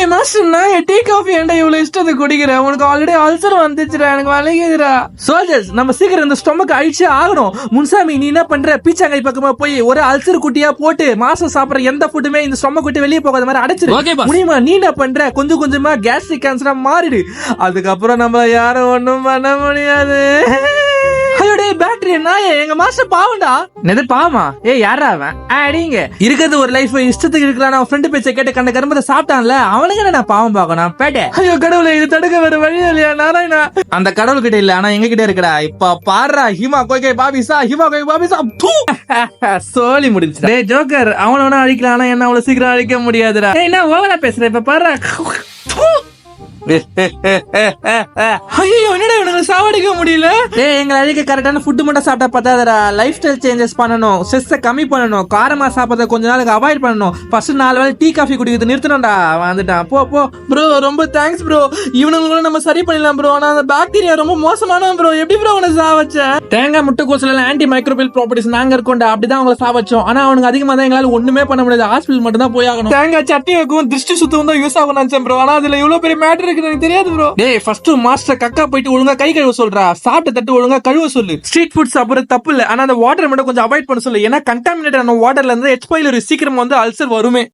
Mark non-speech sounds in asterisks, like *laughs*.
ஏய் மாஸ்டர் நான் tea coffee ஏன்டா இவ்வளவு இஷ்டத்துக்கு குடிக்கிறேன் உனக்கு ஆல்ரெடி அல்சர் வந்துச்சுடா எனக்கு வலிக்குதுடா. சோல்ஜர்ஸ் நம்ம சீக்கிரம் இந்த ஸ்டொமக் அழிச்சு ஆகணும். முன்சாமி நீ என்ன பண்ற? பீச்சாங்கை பக்கமா போய் ஒரு அல்சர் குட்டியா போட்டு மாசம் சாப்பிடுற எந்த ஃபுட்டுமே இந்த ஸ்டொமக் விட்டு வெளியே போகாத மாதிரி அடைச்சிரு. முடியுமா? நீ என்ன பண்ற? கொஞ்சம் கொஞ்சமா கேஸ்ட்ரிக் கேன்சரா மாறிடு. அதுக்கப்புறம் நம்ம யாரும் ஒண்ணும் பண்ண முடியாது. நாய எங்க மாஸ்டர் பாவம்டா. என்னது பாவமா? ஏய் யாரா அவன்? அடிங்க. இருக்கிறது ஒரு லைஃப் இஷ்டத்துக்கு இருக்கலாம் அவன் ஃப்ரெண்டு பேச்ச கேட்டு கண்ட கரும்பத்தை சாப்பிட்டான்ல. அவனுக்கு என்ன நான் பாவம் பார்க்கணும்? பேட்டே. ஐயோ கடவுளே இது தடுக்க வேற வழி இல்லையா? நாராயணா. அந்த கடவுள் கிட்ட இல்ல ஆனா எங்க கிட்ட இருக்குடா. இப்ப பாடுறா ஹிமா கோகே பாபிசா ஹிமா கோகே பாபிசா தூ. *laughs* சோலி முடிஞ்சு டேய் ஜோக்கர் அவன வேணா அழிக்கலாம் ஆனா என்ன அவ்வளவு சீக்கிரம் அழிக்க முடியாதுடா. என்ன ஓவரா பேசுற? இப்ப பாடுறா. தூ. ஐயோ என்னடா இவனுங்க சாவடிக்க முடியல? ஏய் எங்களை அழிக்க கரெக்டான ஃபுட் மட்டும் சாப்பிட்டா பத்தாதடா லைஃப் ஸ்டைல் சேஞ்சஸ் பண்ணணும். ஸ்ட்ரெஸ்ஸை கம்மி பண்ணணும். காரமா சாப்பிட்றத கொஞ்ச நாளுக்கு அவாய்ட் பண்ணணும். ஃபர்ஸ்ட் நாலு வேளை டீ காஃபி குடிக்கிறது நிறுத்தணும்டா. வந்துட்டான். போ போ. ப்ரோ ரொம்ப தேங்க்ஸ் ப்ரோ இவனுங்களும் நம்ம சரி பண்ணிடலாம் ப்ரோ ஆனா அந்த பாக்டீரியா ரொம்ப மோசமான ப்ரோ எப்படி ப்ரோ உன சாவச்ச? தேங்காய் முட்டைக்கோசுல ஆன்டி மைக்ரோபியல் ப்ராப்பர்ட்டிஸ் நாங்க இருக்கோம்டா. அப்படிதான் அவங்கள சாவச்சோம். ஆனா அவனுக்கு அதிகமா தான் எங்களால ஒண்ணுமே பண்ண முடியாது. ஹாஸ்பிட்டல் மட்டும் தான் போய் ஆகணும். தேங்காய் சட்னி வைக்கும் திருஷ்டி சுத்தம் தான் யூஸ் ஆகும் நினைச்சேன் ப்ரோ ஆனா அதுல இவ்வளவு பெரிய மேட்டர் இருக்கு எனக்கு தெரியாது ப்ரோ டேய் ஃபர்ஸ்ட் மாஸ்டர் கக்கா போயிட்டு ஒழுங்கா கை கழுவ சொல்றா. சாப்பிட்ட தட்டு ஒழுங்கா கழுவ சொல்லு. ஸ்ட்ரீட் ஃபுட் சாப்பிடுறது தப்பு இல்ல. ஆனா அந்த வாட்டர் மட்டும் கொஞ்சம் அவாய்ட் பண்ண சொல்லு. ஏன்னா கண்டாமினேட் ஆன வாட்டர்ல இருந்து எச் சீக்கிரம் வந்து அல்சர் வருமே.